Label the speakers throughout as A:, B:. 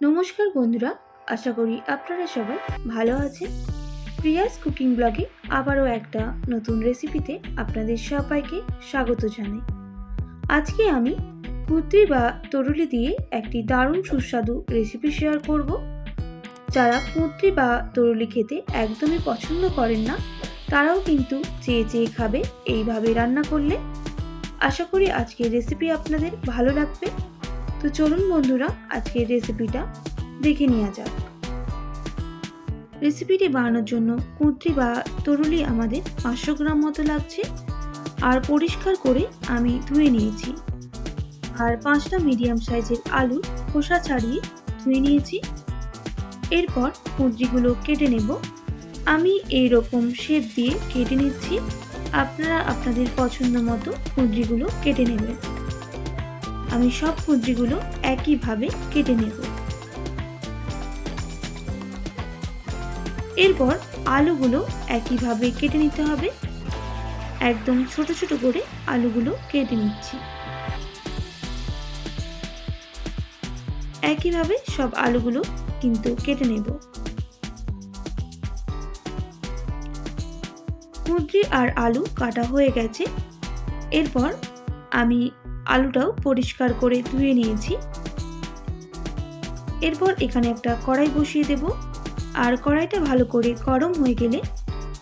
A: নমস্কার বন্ধুরা, আশা করি আপনারা সবাই ভালো আছেন। প্রিয়াস কুকিং ব্লগে আবারও একটা নতুন রেসিপিতে আপনাদের সবাইকে স্বাগত জানাই। আজকে আমি কুদ্রি বা তরুলি দিয়ে একটি দারুণ সুস্বাদু রেসিপি শেয়ার করব। যারা কুদ্রি বা তরুলি খেতে একদমই পছন্দ করেন না, তারাও কিন্তু চেয়ে চেয়ে খাবে, এইভাবে রান্না করলে। আশা করি আজকের রেসিপি আপনাদের ভালো লাগবে। তো চলুন বন্ধুরা, আজকের রেসিপিটা দেখে নেওয়া যাক। রেসিপিটি বানানোর জন্য কুঁদরি বা তরুলি আমাদের পাঁচশো গ্রাম মতো লাগছে। আর পরিষ্কার করে আমি ধুয়ে নিয়েছি। আর পাঁচটা মিডিয়াম সাইজের আলু খোসা ছাড়িয়ে ধুয়ে নিয়েছি। এরপর কুঁদরিগুলো কেটে নেব। আমি এই রকম শেপ দিয়ে কেটে নিচ্ছি। আপনারা আপনাদের পছন্দ মতো কুঁদরিগুলো কেটে নেবেন। আমি সব কুঁদরিগুলো একইভাবে কেটে নেব। এরপর আলুগুলো একইভাবে কেটে নিতে হবে। একদম ছোট ছোট করে আলুগুলো কেটে নিচ্ছি। একইভাবে সব আলুগুলো কিন্তু কেটে নেব। কুঁদরি আর আলু কাটা হয়ে গেছে। এরপর আমি আলুটাও পরিষ্কার করে ধুয়ে নিয়েছি। এরপর এখানে একটা কড়াই বসিয়ে দেব। আর কড়াইটা ভালো করে গরম হয়ে গেলে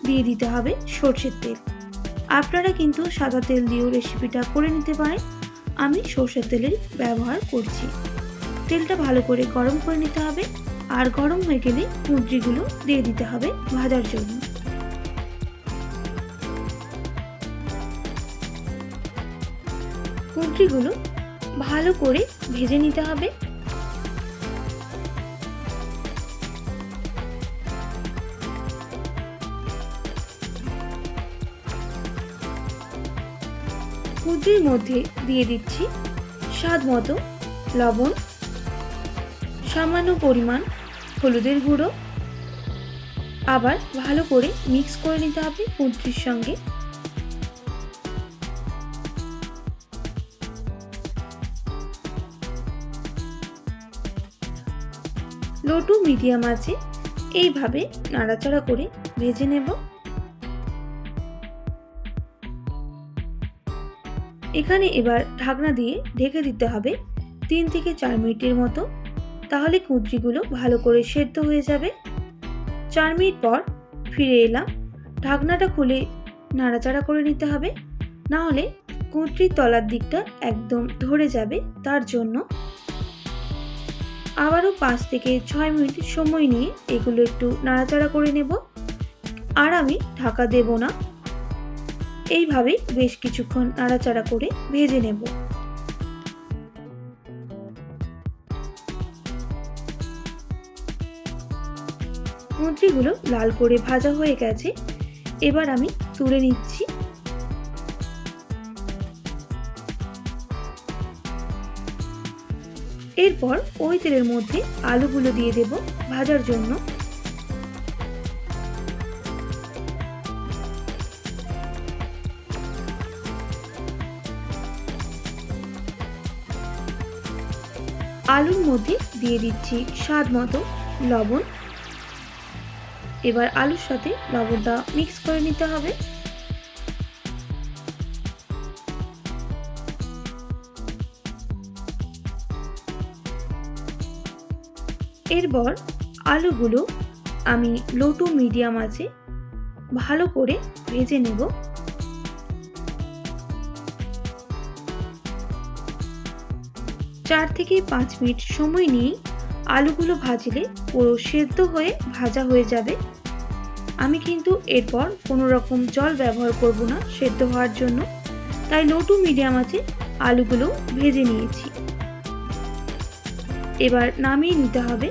A: দিয়ে দিতে হবে সর্ষের তেল। আপনারা কিন্তু সাদা তেল দিয়েও রেসিপিটা করে নিতে পারেন। আমি সর্ষের তেলের ব্যবহার করছি। তেলটা ভালো করে গরম করে নিতে হবে। আর গরম হয়ে গেলে মুদ্রিগুলো দিয়ে দিতে হবে ভাজার জন্য। কুঁদরিগুলো ভালো করে ভেজে নিতে হবে। কুঁদরির মধ্যে দিয়ে দিচ্ছি স্বাদ মতো লবণ, সামান্য পরিমাণ হলুদের গুঁড়ো। আবার ভালো করে মিক্স করে নিতে হবে কুঁদরির সঙ্গে। লো টু মিডিয়াম আছে, এইভাবে নাড়াচাড়া করে ভেজে নেব। এখানে এবার ঢাকনা দিয়ে ঢেকে দিতে হবে তিন থেকে চার মিনিটের মতো, তাহলে কুঁদরিগুলো ভালো করে সেদ্ধ হয়ে যাবে। চার মিনিট পর ফিরে এলাম, ঢাকনাটা খুলে নাড়াচাড়া করে নিতে হবে, না হলে কুঁদরির তলার দিকটা একদম ধরে যাবে, তার জন্য আবারও পাঁচ থেকে ছয় মিনিট সময় নিয়ে এগুলো একটু নাড়াচাড়া করে নেব। আর আমি ঢাকা দেব না। এইভাবেই বেশ কিছুক্ষণ নাড়াচাড়া করে ভেজে নেব। মুদ্রিগুলো লাল করে ভাজা হয়ে গেছে। এবার আমি তুলে নিচ্ছি এরপর ওই তেলের মধ্যে আলুগুলো দিয়ে দেব ভাজার জন্য। আলুর মধ্যে দিয়ে দিচ্ছি স্বাদ মতো লবণ। এবার আলুর সাথে লবণটা মিক্স করে নিতে হবে। এরপর আলুগুলো আমি লো টু মিডিয়াম আছে, ভালো করে ভেজে নেব। চার থেকে পাঁচ মিনিট সময় নিয়ে আলুগুলো ভাজলে পুরো সেদ্ধ হয়ে ভাজা হয়ে যাবে। আমি কিন্তু এরপর কোনো রকম জল ব্যবহার করব না সেদ্ধ হওয়ার জন্য, তাই লো টু মিডিয়াম আছে, আলুগুলো ভেজে নিয়েছি। এবার নামিয়ে নিতে হবে।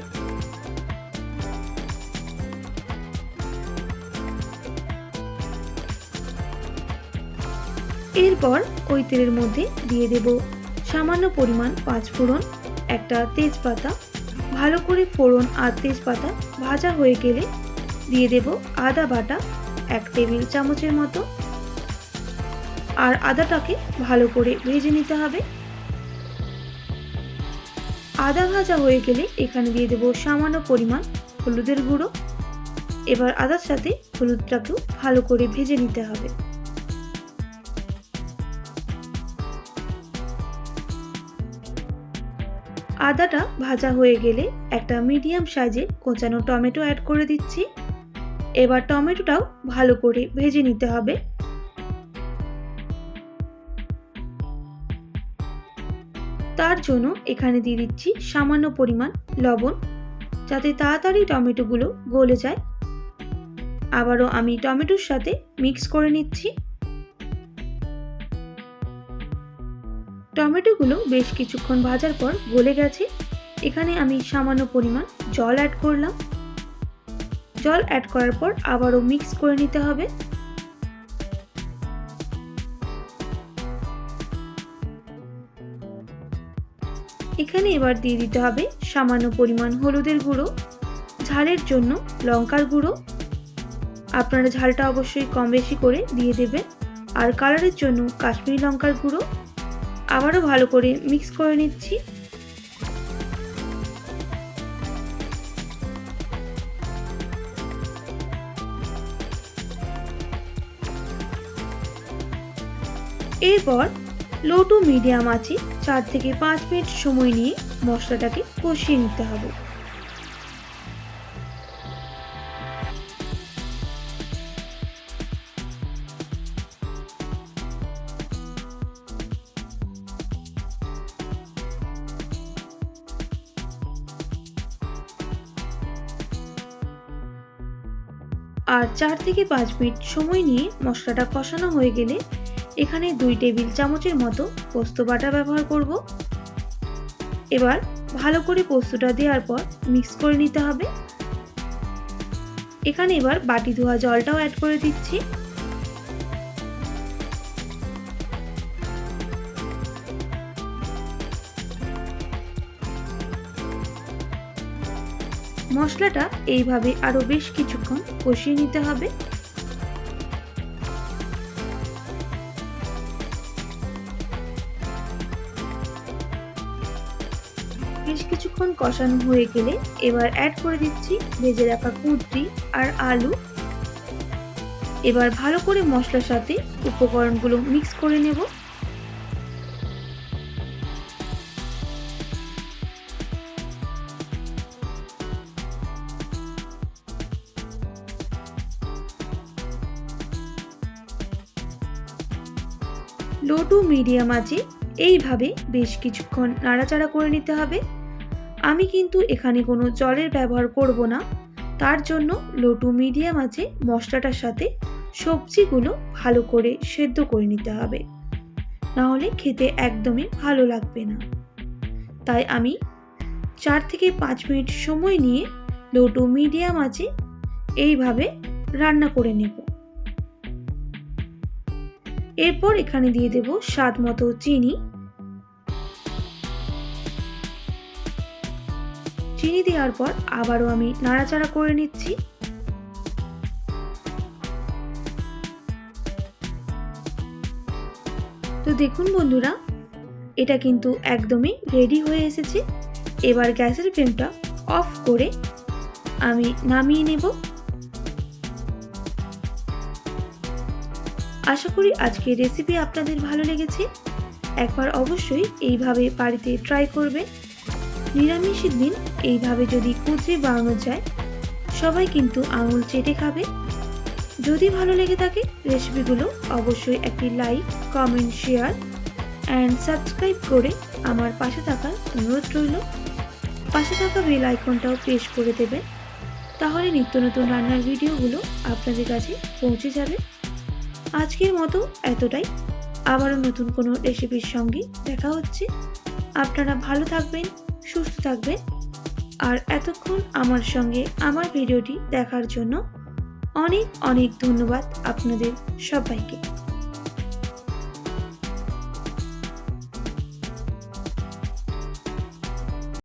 A: এরপর ওই তেলের মধ্যে দিয়ে দেব সামান্য পরিমাণ পাঁচ ফোড়ন, একটা তেজপাতা। ভালো করে ফোড়ন আর তেজপাতা ভাজা হয়ে গেলে দিয়ে দেব আদা বাটা এক টেবিল চামচের মতো। আর আদাটাকে ভালো করে ভেজে নিতে হবে। আদা ভাজা হয়ে গেলে এখানে দিয়ে দেবো সামান্য পরিমাণ হলুদের গুঁড়ো। এবার আদার সাথে হলুদটাকেও ভালো করে ভেজে নিতে হবে। আদাটা ভাজা হয়ে গেলে একটা মিডিয়াম সাইজের কোচানো টমেটো অ্যাড করে দিচ্ছি। এবার টমেটোটাও ভালো করে ভেজে নিতে হবে। তার জন্য এখানে দিয়ে দিচ্ছি সামান্য পরিমাণ লবণ, যাতে তাড়াতাড়ি টমেটোগুলো গলে যায়। আবারও আমি টমেটোর সাথে মিক্স করে নিচ্ছি। টমেটোগুলো বেশ কিছুক্ষণ ভাজার পর গলে গেছে। এখানে আমি সামান্য পরিমাণ জল অ্যাড করলাম। জল অ্যাড করার পর আবারও মিক্স করে নিতে হবে। এখানে এবার দিয়ে দিতে হবে সামান্য পরিমাণ হলুদের গুঁড়ো, ঝালের জন্য লঙ্কার গুঁড়ো। আপনারা ঝালটা অবশ্যই কম বেশি করে দিয়ে দেবেন। আর কালারের জন্য কাশ্মীরি লঙ্কার গুঁড়ো। আবারও ভালো করে মিক্স করে নিচ্ছি। এরপর লো টু মিডিয়াম আছে চার থেকে পাঁচ মিনিট সময় নিয়ে মশলাটাকে কষিয়ে নিতে হবে। আর চার থেকে পাঁচ মিনিট সময় নিয়ে মশলাটা কষানো হয়ে গেলে এখানে দুই টেবিল চামচের মতো পোস্ত বাটা ব্যবহার করব। এবার ভালো করে পোস্তটা দেওয়ার পর মিক্স করে নিতে হবে। এখানে এবার বাটি ধোয়া জলটাও অ্যাড করে দিচ্ছি। মশলাটা এইভাবে আরও বেশ কিছুক্ষণ কষিয়ে নিতে হবে। বেশ কিছুক্ষণ কষানো হয়ে গেলে এবার অ্যাড করে দিচ্ছি ভেজে রাখা কুঁদরি আর আলু। এবার ভালো করে মশলার সাথে উপকরণগুলো মিক্স করে নেব। মিডিয়াম আছে, এইভাবে বেশ কিছুক্ষণ নাড়াচাড়া করে নিতে হবে। আমি কিন্তু এখানে কোনো জলের ব্যবহার করব না। তার জন্য লো টু মিডিয়াম আছে, মশলাটার সাথে সবজিগুলো ভালো করে সেদ্ধ করে নিতে হবে। নাহলে খেতে একদমই ভালো লাগবে না। তাই আমি চার থেকে পাঁচ মিনিট সময় নিয়ে লো টু মিডিয়াম আছে, এইভাবে রান্না করে নেব। এরপর এখানে দিয়ে দেব স্বাদ মতো চিনি। চিনি দেওয়ার পর আবারও আমি নাড়াচাড়া করে নিচ্ছি। তো দেখুন বন্ধুরা, এটা কিন্তু একদমই রেডি হয়ে এসেছে। এবার গ্যাসের ফ্লেমটা অফ করে আমি নামিয়ে নেব। আশা করি আজকের রেসিপি আপনাদের ভালো লেগেছে। একবার অবশ্যই এইভাবে বাড়িতে ট্রাই করবে নিরামিষের দিন এইভাবে যদি কুচি বানানো যায়, সবাই কিন্তু আঙুল চেটে খাবে। যদি ভালো লেগে থাকে রেসিপিগুলো অবশ্যই একটি like comment share and subscribe করে আমার পাশে থাকার অনুরোধ রইল। পাশে থাকা বেল আইকনটাও প্রেস করে দেবেন। তাহলে নিত্য নতুন রান্নার ভিডিওগুলো আপনাদের কাছে পৌঁছে যাবে। আজকের মতো এতটাই। আবারও নতুন কোনো রেসিপির সঙ্গে দেখা হচ্ছে। আপনারা ভালো থাকবেন, সুস্থ থাকবেন। আর এতক্ষণ আমার সঙ্গে আমার ভিডিওটি দেখার জন্য অনেক অনেক ধন্যবাদ আপনাদের সবাইকে।